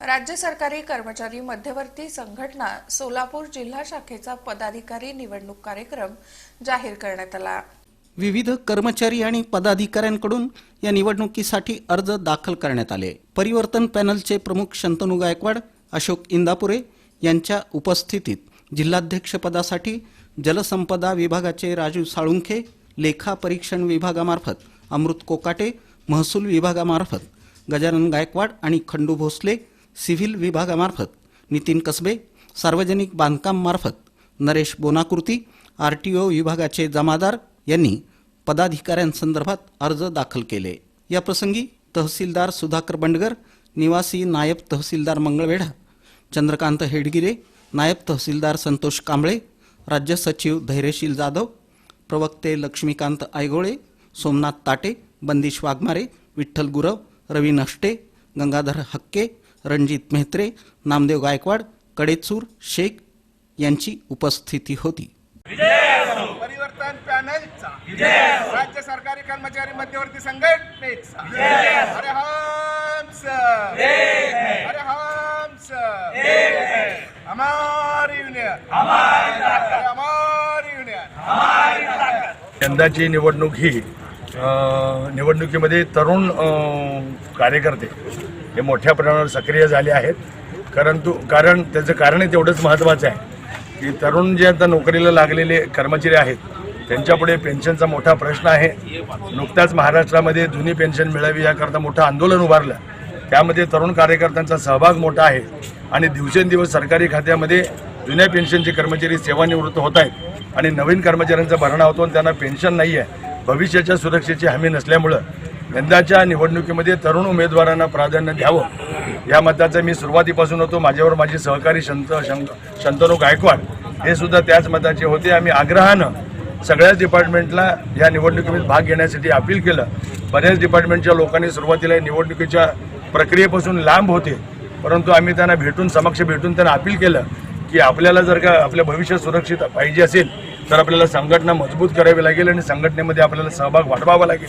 राज्य सरकारी कर्मचारी मध्यवर्ती संघटना सोलापूर जिल्हा शाखेचा पदाधिकारी निवडणूक कार्यक्रम जाहीर करण्यात आला. विविध कर्मचारी आणि पदाधिकाऱ्यांकडून या निवडणुकीसाठी अर्ज दाखल करण्यात आले. परिवर्तन पॅनलचे प्रमुख शंतनू गायकवाड अशोक इंदापुरे यांच्या उपस्थितीत जिल्हाध्यक्षपदासाठी जलसंपदा विभागाचे राजू साळुंखे लेखा परीक्षण विभागामार्फत अमृत कोकाटे महसूल विभागामार्फत गजानन गायकवाड आणि खंडू भोसले सिव्हिल विभागामार्फत नितीन कसबे सार्वजनिक बांधकाममार्फत नरेश बोनाकृती आर टी ओ विभागाचे जमादार यांनी पदाधिकाऱ्यांसंदर्भात अर्ज दाखल केले. या प्रसंगी तहसीलदार सुधाकर बंडगर निवासी नायब तहसीलदार मंगळवेढा चंद्रकांत हेडगिरे नायब तहसीलदार संतोष कांबळे राज्य सचिव धैर्यशील जाधव प्रवक्ते लक्ष्मीकांत आयगोळे सोमनाथ ताटे बंदिश वाघमारे विठ्ठल गुरव रवी नष्टे गंगाधर हक्के रणजित मेहत्रे नामदेव गायकवाड कडेचूर शेख यांची उपस्थिती होती. परिवर्तन पॅनलचा राज्य सरकारी कर्मचारी मध्यवर्ती संघटनेचा. अरे हंस अरे हंस हमारी युनियन हमारी युनियन यंदाची निवडणूक ही निवडणुकीमध्ये तरुण कार्यकर्ते हे मोठ्या प्रमाणावर सक्रिय झाले आहेत. परंतु कारण त्याचं कारण तेवढंच महत्त्वाचं आहे की तरुण जे आता नोकरीला लागलेले कर्मचारी आहेत त्यांच्यापुढे पेन्शनचा मोठा प्रश्न आहे. नुकताच महाराष्ट्रामध्ये जुनी पेन्शन मिळावी याकरता मोठं आंदोलन उभारलं. त्यामध्ये तरुण कार्यकर्त्यांचा सहभाग मोठा आहे आणि दिवसेंदिवस सरकारी खात्यामध्ये जुन्या पेन्शनचे कर्मचारी सेवानिवृत्त होत आहेत आणि नवीन कर्मचाऱ्यांचा भरणा होतो आणि त्यांना पेन्शन नाही आहे. भविष्याच्या सुरक्षेची हमी नसल्यामुळं यंदाच्या निवडणुकीमध्ये तरुण उमेदवारांना प्राधान्य द्यावं. या मताचा मी सुरुवातीपासून होतो. माझ्यावर माझे सहकारी संत शं- शंतनू गायकवाड हे सुद्धा त्याच मताचे होते. आम्ही आग्रहानं सगळ्याच डिपार्टमेंटला या निवडणुकीमध्ये भाग घेण्यासाठी अपील केलं. बऱ्याच डिपार्टमेंटच्या लोकांनी सुरुवातीला निवडणुकीच्या प्रक्रियेपासून लांब होते. परंतु आम्ही त्यांना भेटून समक्ष भेटून त्यांना अपील केलं की आपल्याला जर का आपलं भविष्य सुरक्षित पाहिजे असेल तर आपल्याला संघटना मजबूत करावी लागेल आणि संघटनेमध्ये आपल्याला सहभाग वाढवावा लागेल.